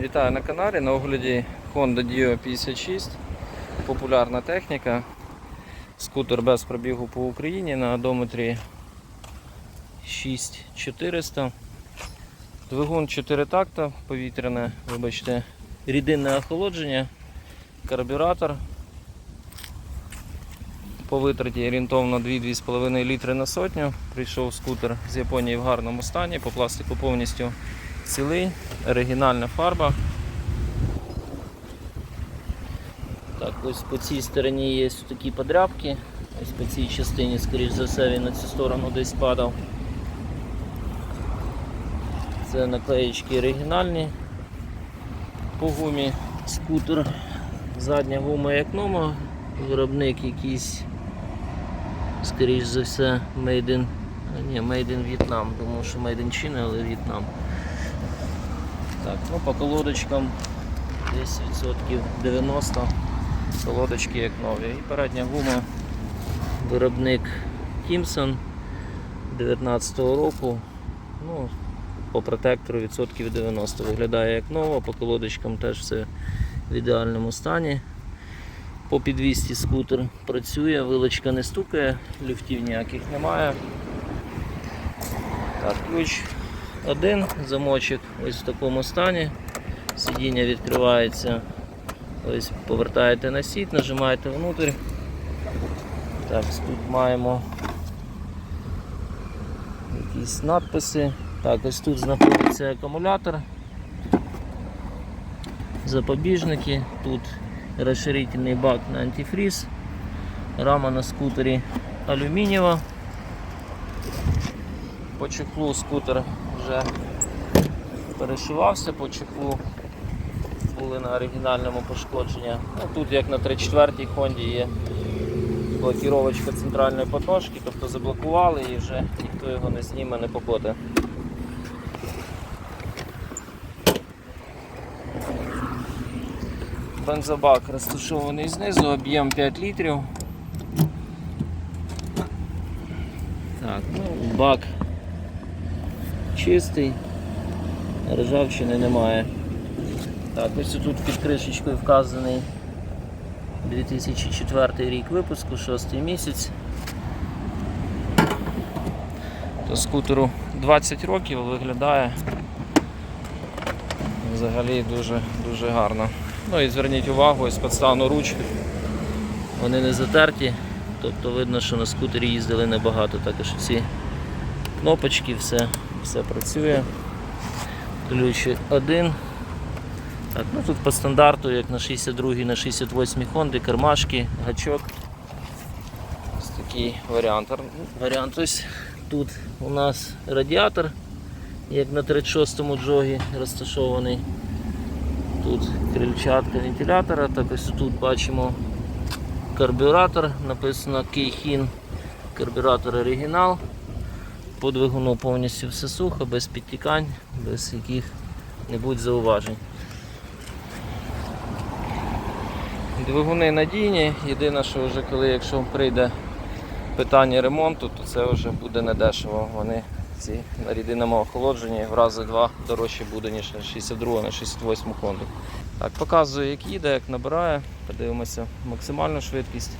Вітаю на каналі. На огляді Honda Dio 56. Популярна техніка. Скутер без пробігу по Україні на одометрі 6400. Двигун 4 такта, повітряне, вибачте, рідинне охолодження, карбюратор. По витраті орієнтовно 2-2,5 літри на сотню. Прийшов скутер з Японії в гарному стані, по пластику повністю цілий, оригінальна фарба. Так, ось по цій стороні є такі подрябки. Ось по цій частині, скоріш за все, він на цю сторону десь падав. Це наклеїчки оригінальні. По гумі скутер. Задня гума як нова, виробник якийсь, скоріш за все, made in, ні, made in Vietnam, тому що made in China, але В'єтнам. Так, ну по колодочкам десь відсотків 90 колодочки як нові. І передня гума виробник Тімсон 19-го року. Ну, по протектору відсотків 90 виглядає як нова, по колодочкам теж все в ідеальному стані. По підвісті скутер працює, вилочка не стукає, люфтів ніяких немає. Так, ключ один, замочок ось в такому стані. Сидіння відкривається. Ось повертаєте на сіт, нажимаєте внутрь. Так, тут маємо якісь надписи. Так, ось тут знаходиться акумулятор, запобіжники, тут розширительний бак на антифріз, рама на скутері алюмінієва. По чехлу скутер вже перешивався по чехлу, були на оригінальному пошкодження. Ну, тут як на 3-4 Хонді є блокіровочка центральної потошки, тобто заблокували і вже ніхто його не зніме, не покоте. Бензобак розташований знизу, об'єм 5 літрів. Так, ну, бак чистий, ржавчини немає. Так, ось тут під кришечкою вказаний 2004 рік випуску, 6 місяць. То скутеру 20 років виглядає взагалі дуже, дуже гарно. Ну і зверніть увагу, ось підставну ручку. Вони не затерті, тобто видно, що на скутері їздили небагато, також ці кнопочки, все, все працює. Ключ один. Так, ну Тут по стандарту, як на 62 на 68 Honda, кармашки, гачок. Ось такий варіант. Варіант ось тут у нас радіатор, як на 36-му джогі розташований. Тут крильчатка вентилятора, так ось тут бачимо карбюратор, написано Кейхін, карбюратор оригінал. По двигуну повністю все сухо, без підтікань, без яких-небудь зауважень. Двигуни надійні, єдине, що вже коли якщо прийде питання ремонту, то це вже буде недешево. Вони ці на рідинному охолодженні в рази два дорожче буде, ніж на 62 на 68 Honda. Так, показую, як їде, як набирає. Подивимося максимальну швидкість.